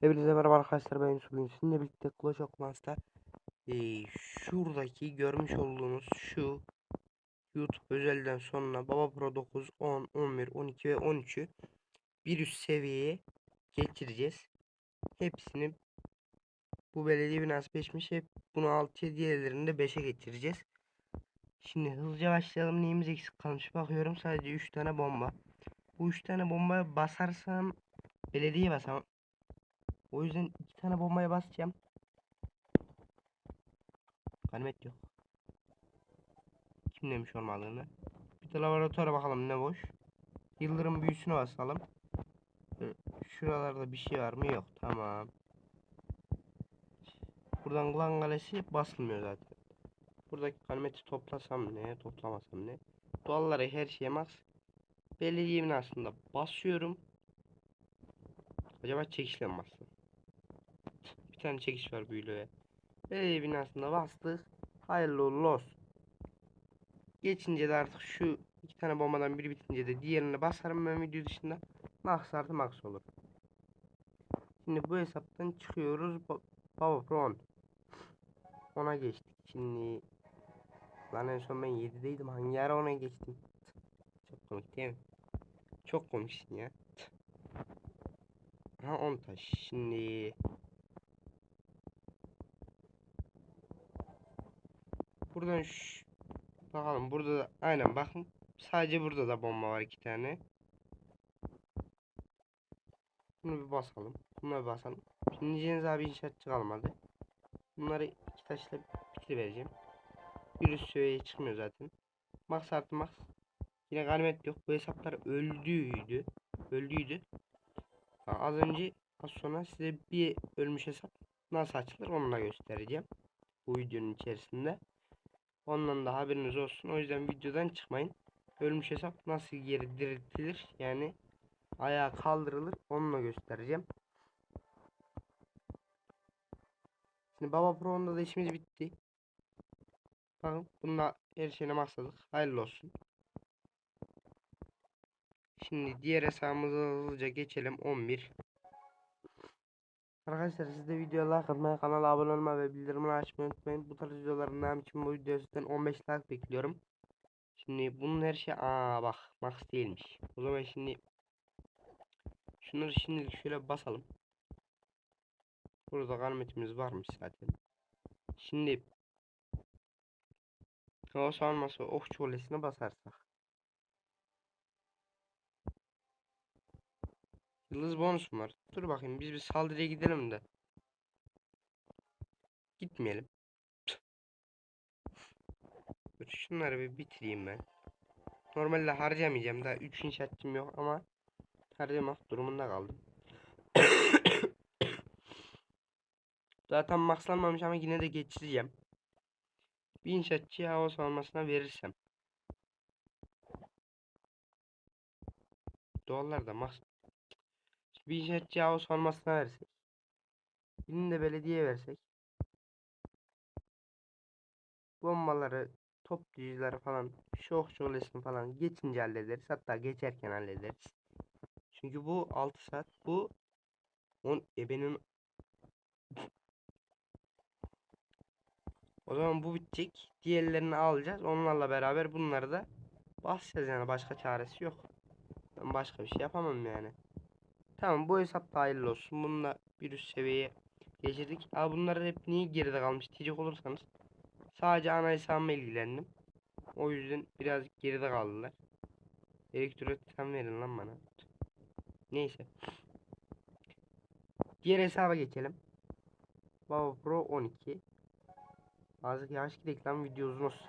Hepinize merhaba arkadaşlar ben Yusuf bugün sizinle birlikte Clash of Clans'ta eee, şuradaki görmüş olduğunuz şu YouTube özelden sonra Baba Pro 9, 10, 11, 12 ve 13'ü bir üst seviyeye geçireceğiz. Hepsini bu belediye binası 5'miş hep bunu 6'ya diğerlerini de 5'e geçireceğiz. Şimdi hızlıca başlayalım neyimiz eksik kalmış bakıyorum sadece 3 tane bomba. Bu 3 tane bombaya basarsam belediye basamam. O yüzden iki tane bombaya basacağım. Ganimet yok. Kim demiş olmadığını. Bir de laboratuvara bakalım ne boş. Yıldırım büyüsüne basalım. Böyle Şuralarda bir şey var mı? Yok. Tamam. Buradan klan kalesi basılmıyor zaten. Buradaki ganimeti toplasam ne? Toplamasam ne? Dualları her şeye max. Belediye aslında basıyorum. Acaba çekişle mi bastım? Bir tane çekiş var büyülüğe. Belediye binasında bastık. Hayırlı uğurlu olsun. Geçince de artık şu iki tane bombadan biri bitince de diğerini basarım ben video dışında. Max artı max olur. Şimdi bu hesaptan çıkıyoruz. Ba- Baba Pro 10. Ona geçtik. Şimdi lan en son ben 7'deydim. Hangi ara ona geçtim? Çok komik değil mi? Çok komiksin ya. Ha 10 taş. Şimdi Buradan şu bakalım burada da aynen bakın sadece burada da bomba var iki tane. Bunu bir basalım. Buna bir basalım. Cenz abi inşaatçı kalmadı. Bunları iki taşla bitirivereceğim. Bir üst seviyeye çıkmıyor zaten. Max artı max. Yine ganimet yok. Bu hesaplar öldüydü. Öldüydü. Az önce az sonra size bir ölmüş hesap nasıl açılır onu da göstereceğim. Bu videonun içerisinde. Ondan da haberiniz olsun. O yüzden videodan çıkmayın. Ölmüş hesap nasıl geri diriltilir yani ayağa kaldırılır onu da göstereceğim. Şimdi Baba Pro'nda da işimiz bitti. Bakın bununla her şeyine masladık. Hayırlı olsun. Şimdi diğer hesabımıza hızlıca geçelim. 11. Arkadaşlar siz de videoya like atmayı, kanala abone olmayı ve bildirimleri açmayı unutmayın. Bu tarz videoların devam için bu videoya sizden 15 like bekliyorum. Şimdi bunun her şey aa bak max değilmiş. O zaman şimdi şunları şimdilik şöyle basalım. Burada ganimetimiz varmış zaten. Şimdi hava savunması okçu olesine basarsak. Yıldız bonus mu var? Dur bakayım biz bir saldırıya gidelim de. Gitmeyelim. Dur şunları bir bitireyim ben. Normalde harcamayacağım daha 3 inşaatçım yok ama harcamak durumunda kaldım. Zaten maxlanmamış ama yine de geçireceğim. Bir inşaatçıya hava savunmasına verirsem. Doğallar da max. Bir inşaatçıya hava savunmasına versek. Birini de belediyeye versek. Bombaları, toplayıcıları falan, şok şöylesini falan geçince hallederiz. Hatta geçerken hallederiz. Çünkü bu 6 saat, bu 10 ebenin O zaman bu bitecek. Diğerlerini alacağız. Onlarla beraber bunları da basacağız yani başka çaresi yok. Ben başka bir şey yapamam yani. Tamam bu hesap da hayırlı olsun. Bununla bir üst seviyeye geçirdik. Aa bunlar hep niye geride kalmış diyecek olursanız. Sadece ana hesabıma ilgilendim. O yüzden birazcık geride kaldılar. Elektrotikten verin lan bana. Neyse. Diğer hesaba geçelim. Baba Pro 12. Azıcık yavaş gidelim lan video uzun olsun.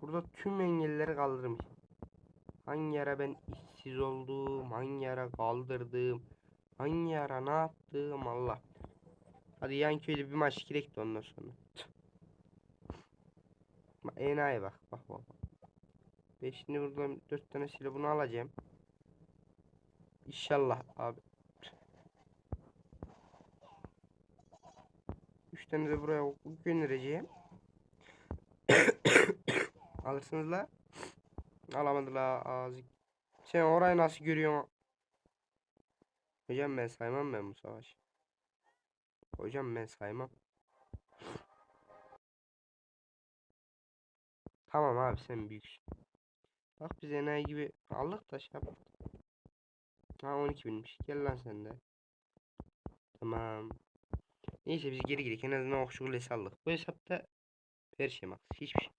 Burada tüm engelleri kaldırmış. Hangi ara ben işsiz oldum, hangi ara kaldırdım, hangi ara ne yaptım Allah. Hadi yan bir maç girek de ondan sonra. Enayi bak bak bak. bak. Ben şimdi buradan dört tanesiyle bunu alacağım. İnşallah abi. Üç tane de buraya göndereceğim. Alırsınız la. Alamadı la ağzı. Sen orayı nasıl görüyorsun? Hocam ben saymam ben bu savaşı. Hocam ben saymam. Tamam abi sen büyüksün. Bak biz enayi gibi aldık da şey yaptık. Ha 12 binmiş. Gel lan sen de. Tamam. Neyse biz geri gidelim. En azından okçu kulesi aldık. Bu hesapta her şey max. Hiçbir şey.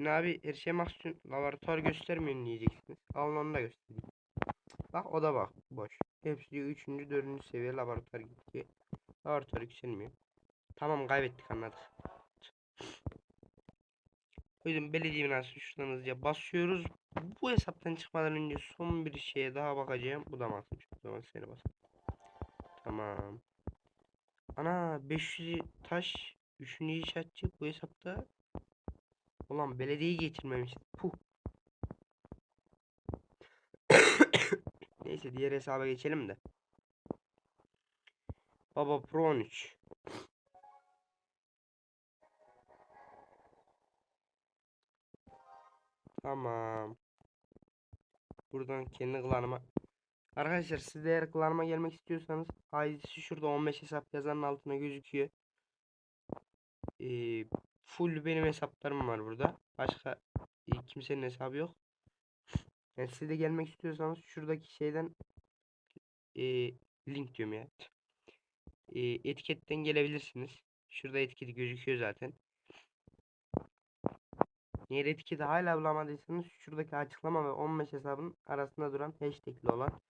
Şimdi abi her şey için laboratuvar göstermiyor diyeceksiniz. Alın onu da göstereyim. Bak o da bak. Boş. Hepsi diyor 3. 4. seviye laboratuvar gitti. Laboratuvar yükselmiyor. Tamam kaybettik anladık. O yüzden belediye binası şuradan hızlıca basıyoruz. Bu hesaptan çıkmadan önce son bir şeye daha bakacağım. Bu da maksimum. O zaman seni bas. Tamam. Ana 500 taş 3. inşaatçı bu hesapta. Ulan belediyeyi getirmemiş. Puh. Neyse diğer hesaba geçelim de. Baba Pro 13. Tamam. Buradan kendi klanıma. Arkadaşlar siz de eğer klanıma gelmek istiyorsanız ID'si şurada 15 hesap yazanın altına gözüküyor. Ee, full benim hesaplarım var burada. Başka e, kimsenin hesabı yok. Yani siz de gelmek istiyorsanız şuradaki şeyden e, link diyorum ya. E, etiketten gelebilirsiniz. Şurada etiketi gözüküyor zaten. Eğer etiketi hala bulamadıysanız şuradaki açıklama ve 15 hesabın arasında duran hashtagli olan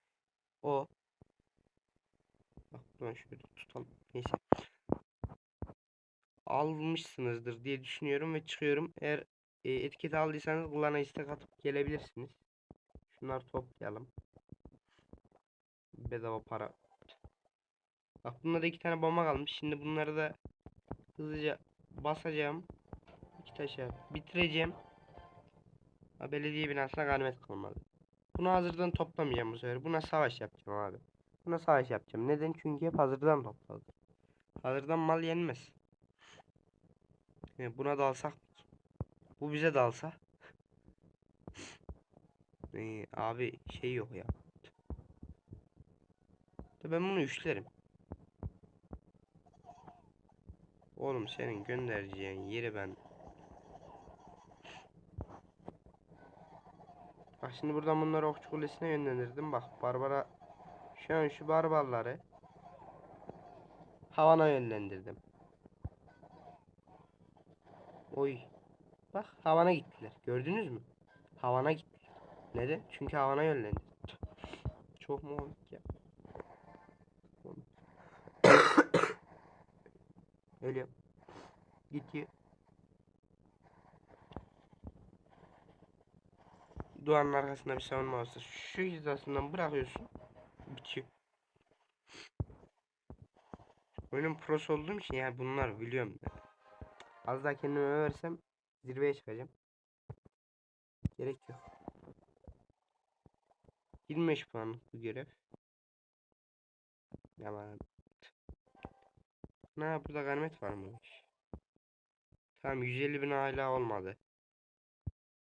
o. Bak buradan şöyle tutalım. Neyse. Almışsınızdır diye düşünüyorum ve çıkıyorum. Eğer e, etiketi aldıysanız kulağına istek atıp gelebilirsiniz. Şunları toplayalım. Bedava para. Bak bunda da iki tane bomba kalmış. Şimdi bunları da hızlıca basacağım. İki taşa bitireceğim. Ha, belediye binasına ganimet kalmadı. Bunu hazırdan toplamayacağım bu sefer. Buna savaş yapacağım abi. Buna savaş yapacağım. Neden? Çünkü hep hazırdan topladı. Hazırdan mal yenmez. Yani buna dalsak bu bize dalsa ee, abi şey yok ya. Ben bunu üçlerim. Oğlum senin göndereceğin yeri ben Bak şimdi buradan bunları okçu kulesine yönlendirdim. Bak Barbara şu an şu barbarları havana yönlendirdim. Oy. Bak havana gittiler. Gördünüz mü? Havana gittiler. Neden? Çünkü havana yönlendirdim. Çok mu komik ya? Ölüyorum. Gidiyor. Duvarın arkasında bir savunma varsa şu hizasından bırakıyorsun. Bitiyor. Oyunun pros olduğum için yani bunlar biliyorum ben. Az daha kendimi översem zirveye çıkacağım. Gerek yok. 25 puanlık bu görev. Yalan. Ne burada ganimet var mı? Tamam 150 bin hala olmadı.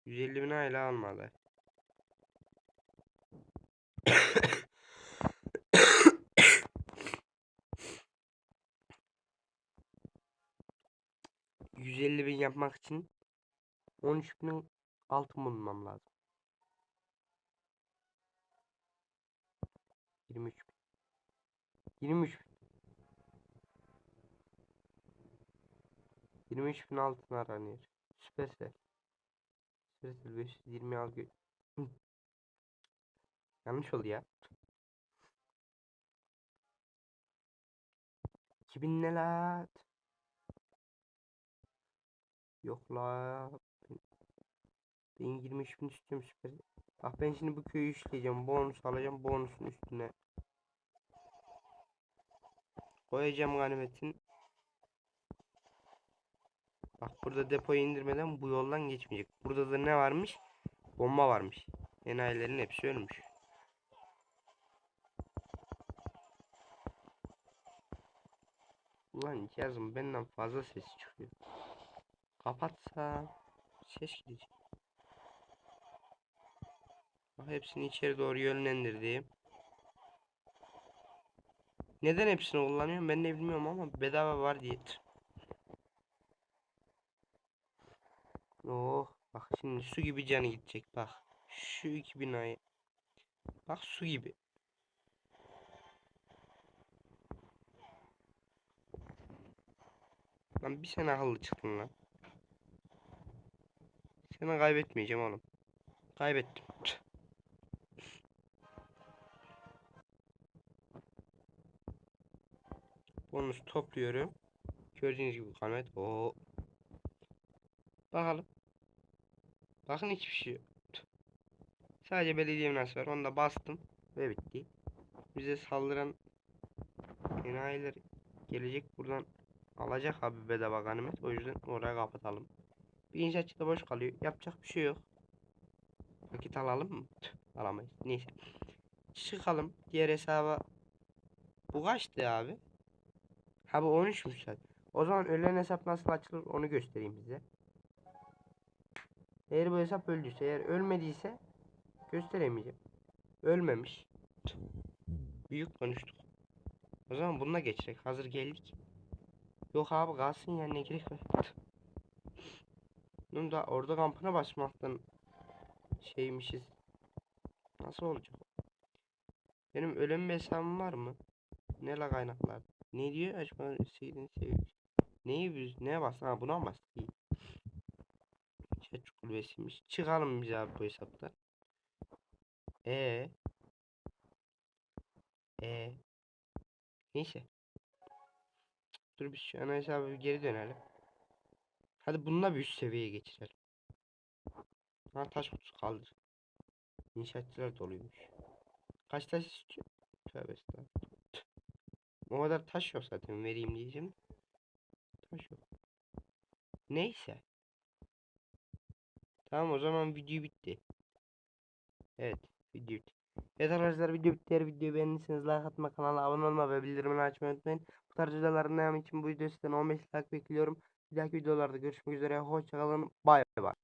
150 bin hala almadı. ...150 bin yapmak için... ...13 binin altın bulmam lazım. 23 bin. 23 bin. 23 bin altın aranıyor. Süpersel. Süpersel 520 al gö... Yanlış oldu ya. 2000 ne la? Yok la. Ben, ben 23 bin istiyorum süper. Bak ben şimdi bu köyü işleyeceğim. Bonus alacağım. Bonusun üstüne. Koyacağım ganimetin. Bak burada depoyu indirmeden bu yoldan geçmeyecek. Burada da ne varmış? Bomba varmış. Enayilerin hepsi ölmüş. Ulan yazım benden fazla ses çıkıyor. Kapatsa ses gidecek. Hepsini içeri doğru yönlendirdim. Neden hepsini kullanıyorum ben de bilmiyorum ama bedava var diye. Oh bak şimdi su gibi canı gidecek bak. Şu iki binayı. Bak su gibi. Lan bir sene akıllı çıktın lan. Seni kaybetmeyeceğim oğlum. Kaybettim. Bonus topluyorum. Gördüğünüz gibi kamet. Oo. Bakalım. Bakın hiçbir şey yok. Sadece belediye binası var. Onu da bastım. Ve bitti. Bize saldıran enayiler gelecek buradan alacak abi bedava ganimet. O yüzden oraya kapatalım. Bir inşaatçı da boş kalıyor. Yapacak bir şey yok. Vakit alalım mı? Tüh, alamayız. Neyse. Çıkalım. Diğer hesaba. Bu kaçtı abi? Ha bu 13'müş zaten. O zaman ölen hesap nasıl açılır onu göstereyim size. Eğer bu hesap öldüyse, eğer ölmediyse gösteremeyeceğim. Ölmemiş. Büyük konuştuk. O zaman bununla geçecek. Hazır geldik. Yok abi kalsın ya ne gerek var. Bunun da orada kampına basmaktan şeymişiz. Nasıl olacak? Benim ölüm hesabım var mı? Ne la kaynaklar? Ne diyor? Açma şeyini seviyor. Neyi biz neye bastın? Ha buna bastık? İyi. Chat kulübesiymiş. Çıkalım biz abi bu hesapta. E E Neyse. Dur biz şu ana hesabı geri dönelim. Hadi bununla bir üst seviyeye geçirelim. Ha taş kutusu kaldır. İnşaatçılar doluymuş. Kaç taş istiyor? Tövbe estağfurullah. O kadar taş yok zaten vereyim diyeceğim. Taş yok. Neyse. Tamam o zaman video bitti. Evet video bitti. Evet arkadaşlar video bitti. Eğer videoyu beğendiyseniz like atma kanala abone olma ve bildirimleri açmayı unutmayın. Bu tarz videoların devamı için bu videoyu sizden 15 like bekliyorum. Bir dahaki videolarda görüşmek üzere. Hoşçakalın. Bay bay.